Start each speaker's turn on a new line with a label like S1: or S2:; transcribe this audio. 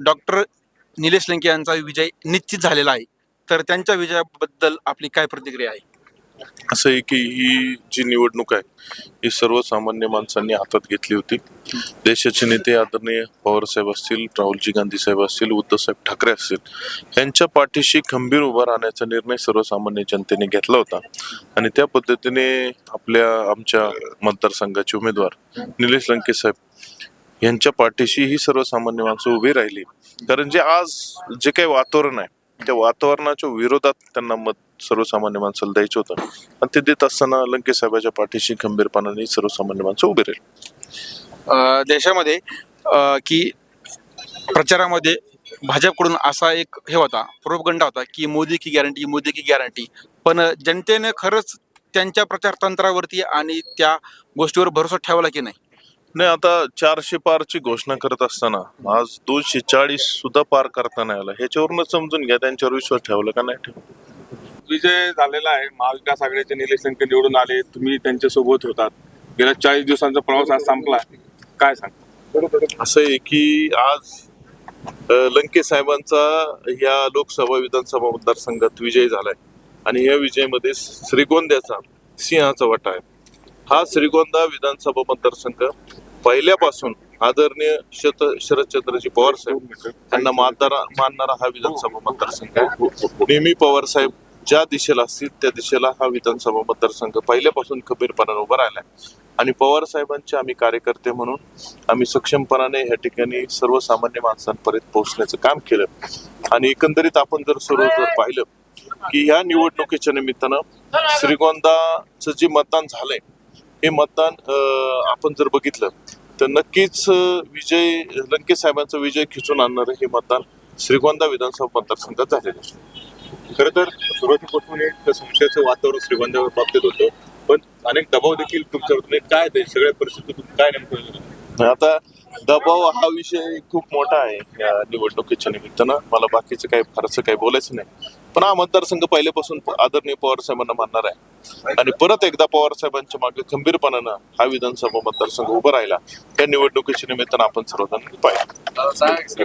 S1: Doctor Nilesh Lanke यांचा विजय निश्चित झालेला आहे. तर त्यांच्या विजयाबद्दल आपली काय प्रतिक्रिया आहे?
S2: असं आहे की ही जी निवडणूक आहे ही सर्वसामान्य माणसांनी हातात घेतली होती. देशाचे नेते आदरणीय पवारसाहेब असतील राहुलजी गांधी साहेब असतील उद्धवसाहेब ठाकरे असतील यांच्या पाठीशी खंबीर उभा राहण्याचा निर्णय सर्वसामान्य जनतेने घेतला होता. आणि त्या पद्धतीने आपल्या आमच्या मतदारसंघाचे उमेदवार निलेश लंके साहेब यांच्या पाठीशी ही सर्वसामान्य माणसं उभी राहिली. कारण जे आज जे काही वातावरण आहे त्या वातावरणाच्या विरोधात त्यांना मत सर्वसामान्य माणसाला द्यायचं होतं. आणि ते देत असताना लंके साहेबाच्या पाठीशी खंबीरपणाने सर्वसामान्य माणसं उभी राहील.
S1: देशामध्ये की प्रचारामध्ये भाजपकडून असा एक हे होता प्रोपगंडा होता की मोदी की गॅरंटी मोदी की गॅरंटी पण जनतेने खरंच त्यांच्या प्रचार तंत्रावरती आणि त्या गोष्टीवर भरोसा ठेवला की नाही?
S2: नाही आता चारशे पारची घोषणा करत असताना आज दोनशे चाळीस सुद्धा पार करता नाही आला. ह्याच्यावरूनच समजून घ्या त्यांच्यावर विश्वास ठेवला का नाही ठेवला?
S3: विजय झालेला आहे. महाविकास आघाडीचे निलेश लंके निवडून आले. तुम्ही त्यांच्यासोबत होतात. गेल्या चाळीस दिवसांचा प्रवास आज संपला काय सांग?
S2: असं आहे की आज लंके साहेबांचा या लोकसभा विधानसभा मतदारसंघात विजय झालाय. आणि या विजयामध्ये श्रीगोंद्याचा सिंहाचा वाटा आहे. हा श्रीगोंदा विधानसभा मतदारसंघ पहिल्यापासून आदरणीय शत शरदचंद्रजी पवार साहेब यांना मानणारा मानणारा हा विधानसभा मतदारसंघ आहे. नेहमी पवार साहेब ज्या दिशेला असतील त्या दिशेला हा विधानसभा मतदारसंघ पहिल्यापासून खबीरपणाने उभा राहिला आणि पवार साहेबांचे आम्ही कार्यकर्ते म्हणून आम्ही सक्षमपणाने या ठिकाणी सर्वसामान्य माणसांपर्यंत पोहोचण्याचं काम केलं. आणि एकंदरीत आपण जर सर्व जर पाहिलं की ह्या निवडणुकीच्या निमित्तानं श्रीगोंदाचं जे मतदान झालंय हे मतदान आपण जर बघितलं तर नक्कीच विजय लंकेश साहेबांचा विजय खिचून आणणारं हे मतदान श्रीगोंदा विधानसभा मतदारसंघात झालेलं आहे.
S3: खरं तर सुरुवातीपासून एक संशयाचं वातावरण श्रीगोंद्यावर बाबतीत होतं पण अनेक दबाव देखील तुमच्यावर काय ते सगळ्या परिस्थितीतून काय नेमकं
S2: आता दबाव हा विषय खूप मोठा आहे या निवडणुकीच्या निमित्तानं. मला बाकीचं काही फारसं काही बोलायचं नाही. पण हा मतदारसंघ पहिल्यापासून आदरणीय पवार साहेबांना मानणार आहे. आणि परत एकदा पवार साहेबांच्या मागे खंबीरपणानं हा विधानसभा मतदारसंघ उभा राहिला. या निवडणुकीच्या निमित्तानं आपण सर्वजण पाहिजे